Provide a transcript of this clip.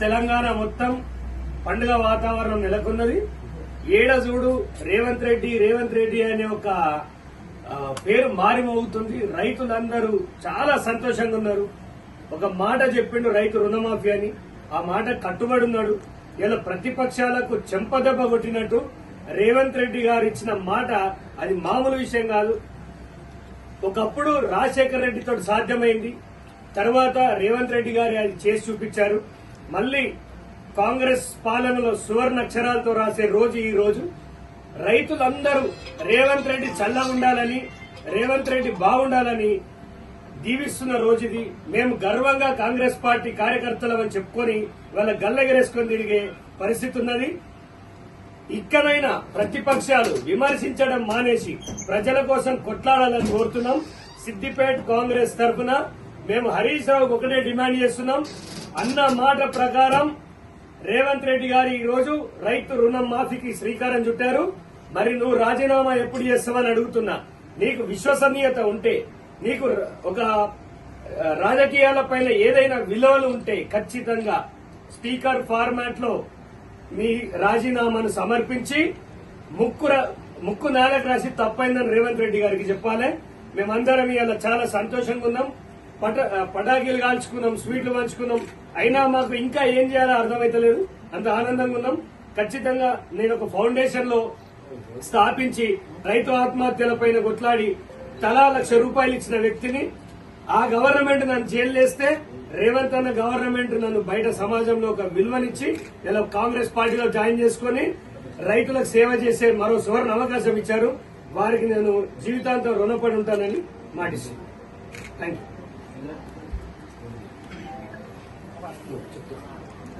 తెలంగాణ మొత్తం పండుగ వాతావరణం నెలకొన్నది. ఏడ చూడు రేవంత్ రెడ్డి రేవంత్ రెడ్డి అనే ఒక పేరు మారిమోగుతుంది. రైతులందరూ చాలా సంతోషంగా ఉన్నారు. ఒక మాట చెప్పిండు రైతు రుణమాఫీ అని. ఆ మాట కట్టుబడి ఉన్నాడు ఇలా ప్రతిపక్షాలకు చెంపదెబ్బ కొట్టినట్టు రేవంత్ రెడ్డి గారు ఇచ్చిన మాట అది మామూలు విషయం కాదు. ఒకప్పుడు రాజశేఖర రెడ్డితో సాధ్యమైంది. తర్వాత రేవంత్ రెడ్డి గారు అది చేసి చూపించారు. మళ్ళీ కాంగ్రెస్ పాలనలో సువర్ణ అక్షరాలతో రాసే రోజు ఈ రోజు. రైతులందరూ రేవంత్ రెడ్డి చల్ల ఉండాలని రేవంత్ రెడ్డి బాగుండాలని దీవిస్తున్న రోజు ఇది. మేము గర్వంగా కాంగ్రెస్ పార్టీ కార్యకర్తలమని చెప్పుకొని వాళ్ళ గల్లెగరేసుకొని తిరిగే పరిస్థితి ఉన్నది. ఇక్కడైనా ప్రతిపక్షాలు విమర్శించడం మానేసి ప్రజల కోసం కొట్లాడాలని కోరుతున్నాం. సిద్దిపేట కాంగ్రెస్ తరఫున మేము హరీష్ రావుకు ఒకటే డిమాండ్ చేస్తున్నాం. అన్న మాట ప్రకారం రేవంత్ రెడ్డి గారు ఈరోజు రైతు రుణం మాఫీకి శ్రీకారం చుట్టారు. మరి నువ్వు రాజీనామా ఎప్పుడు చేస్తావని అడుగుతున్నా. నీకు విశ్వసనీయత ఉంటే నీకు ఒక రాజకీయాల పైన ఏదైనా విలువలు ఉంటే ఖచ్చితంగా స్పీకర్ ఫార్మాట్లో మీ రాజీనామాను సమర్పించి ముక్కు ముక్కు నేలకు రాసి తప్పైందని రేవంత్ రెడ్డి గారికి చెప్పాలి. మేమందరం ఇలా చాలా సంతోషంగా ఉన్నాం. పట పటాకీలు కాల్చుకున్నాం స్వీట్లు పంచుకున్నాం. అయినా మాకు ఇంకా ఏం చేయాలో అర్థమైతలేదు. అంత ఆనందంగా ఉన్నాం. ఖచ్చితంగా నేను ఒక ఫౌండేషన్లో స్థాపించి రైతు ఆత్మహత్యలపైన కొట్లాడి తలా లక్ష రూపాయలు ఇచ్చిన వ్యక్తిని ఆ గవర్నమెంట్ నన్ను జైలు వేస్తే రేవంత్ అన్న గవర్నమెంట్ నన్ను బయట సమాజంలో ఒక విలువనిచ్చి ఇలా కాంగ్రెస్ పార్టీలో జాయిన్ చేసుకుని రైతులకు సేవ చేసే మరో సువర్ణ అవకాశం ఇచ్చారు. వారికి నేను జీవితాంతం రుణపడి ఉంటానని మాటిస్తున్నాను. Thank you Thank you.